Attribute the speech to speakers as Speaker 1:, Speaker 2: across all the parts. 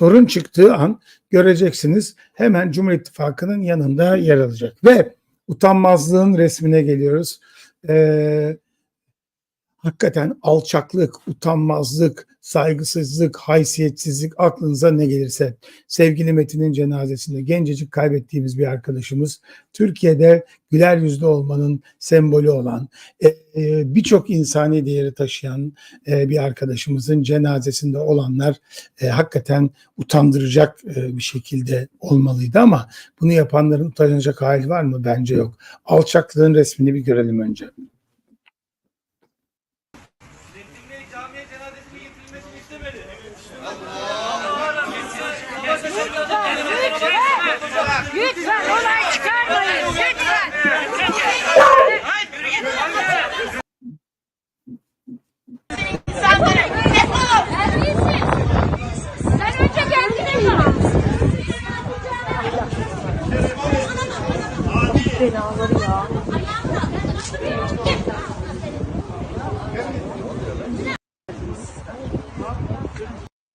Speaker 1: sorun çıktığı an göreceksiniz hemen Cumhur İttifakı'nın yanında yer alacak. Ve utanmazlığın resmine geliyoruz. Ee, hakikaten alçaklık, utanmazlık, saygısızlık, haysiyetsizlik aklınıza ne gelirse sevgili Metin'in cenazesinde gencecik kaybettiğimiz bir arkadaşımız Türkiye'de güler yüzlü olmanın sembolü olan e, e, birçok insani değeri taşıyan e, bir arkadaşımızın cenazesinde olanlar hakikaten utandıracak bir şekilde olmalıydı ama bunu yapanların utanacak hali var mı? Bence yok. Alçaklığın resmini bir görelim önce.
Speaker 2: İstemedi.
Speaker 3: Lütfen olay çıkarmayın. Lütfen. İnsanlara defol. Sen önce kendine bak.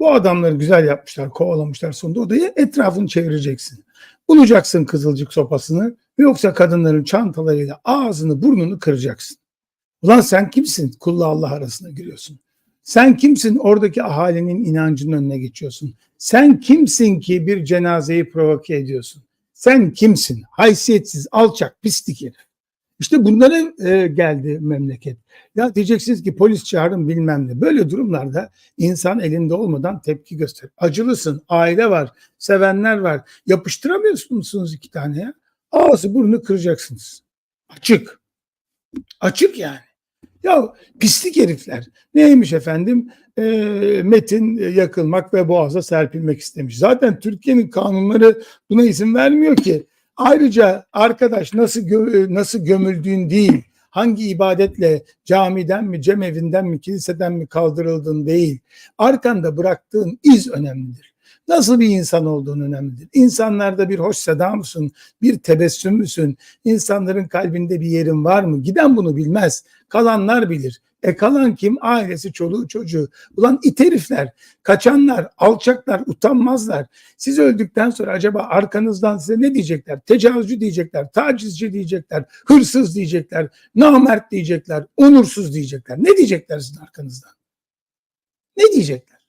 Speaker 1: bu adamları güzel yapmışlar, kovalamışlar sonunda odayı etrafını çevireceksin. Bulacaksın kızılcık sopasını yoksa kadınların çantalarıyla ağzını burnunu kıracaksın. Ulan sen kimsin? Kulla Allah arasına giriyorsun. Sen kimsin? Oradaki ahalinin inancının önüne geçiyorsun. Sen kimsin ki bir cenazeyi provoke ediyorsun? Sen kimsin? Haysiyetsiz, alçak, pislik herif. İşte bunlara e, geldi memleket. Ya diyeceksiniz ki polis çağırın bilmem ne. Böyle durumlarda insan elinde olmadan tepki gösterir. Acılısın, aile var, sevenler var. Yapıştıramıyorsunuz iki tane ya? Ağzı burnunu kıracaksınız. Açık. Açık yani. Ya pislik herifler. Neymiş efendim? E, metin yakılmak ve boğaza serpilmek istemiş. Zaten Türkiye'nin kanunları buna izin vermiyor ki. Ayrıca arkadaş nasıl gö- nasıl gömüldüğün değil, hangi ibadetle camiden mi, cemevinden mi, kiliseden mi kaldırıldığın değil, arkanda bıraktığın iz önemlidir. Nasıl bir insan olduğun önemlidir. İnsanlarda bir hoş seda mısın, bir tebessüm müsün, insanların kalbinde bir yerin var mı? Giden bunu bilmez, kalanlar bilir. E kalan kim? Ailesi, çoluğu, çocuğu. Ulan it herifler, kaçanlar, alçaklar, utanmazlar. Siz öldükten sonra acaba arkanızdan size ne diyecekler? Tecavüzcü diyecekler, tacizci diyecekler, hırsız diyecekler, namert diyecekler, onursuz diyecekler. Ne diyecekler sizin arkanızdan? Ne diyecekler?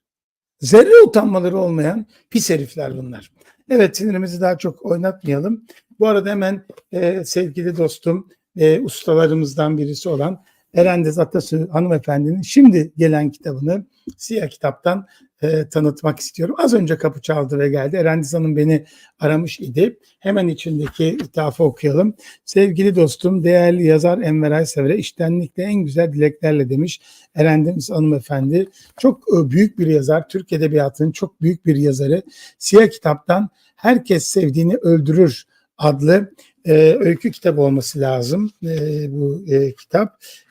Speaker 1: Zerre utanmaları olmayan pis herifler bunlar. Evet sinirimizi daha çok oynatmayalım. Bu arada hemen e, sevgili dostum, e, ustalarımızdan birisi olan Erendez Atasu hanımefendinin şimdi gelen kitabını Siyah Kitap'tan e, tanıtmak istiyorum. Az önce kapı çaldı ve geldi. Erendez Hanım beni aramış idi. Hemen içindeki ithafı okuyalım. Sevgili dostum, değerli yazar Enver Aysever'e iştenlikle en güzel dileklerle demiş Erendez hanımefendi. Çok e, büyük bir yazar, Türk Edebiyatı'nın çok büyük bir yazarı. Siyah Kitap'tan Herkes Sevdiğini Öldürür adlı e, öykü kitabı olması lazım e, bu e, kitap.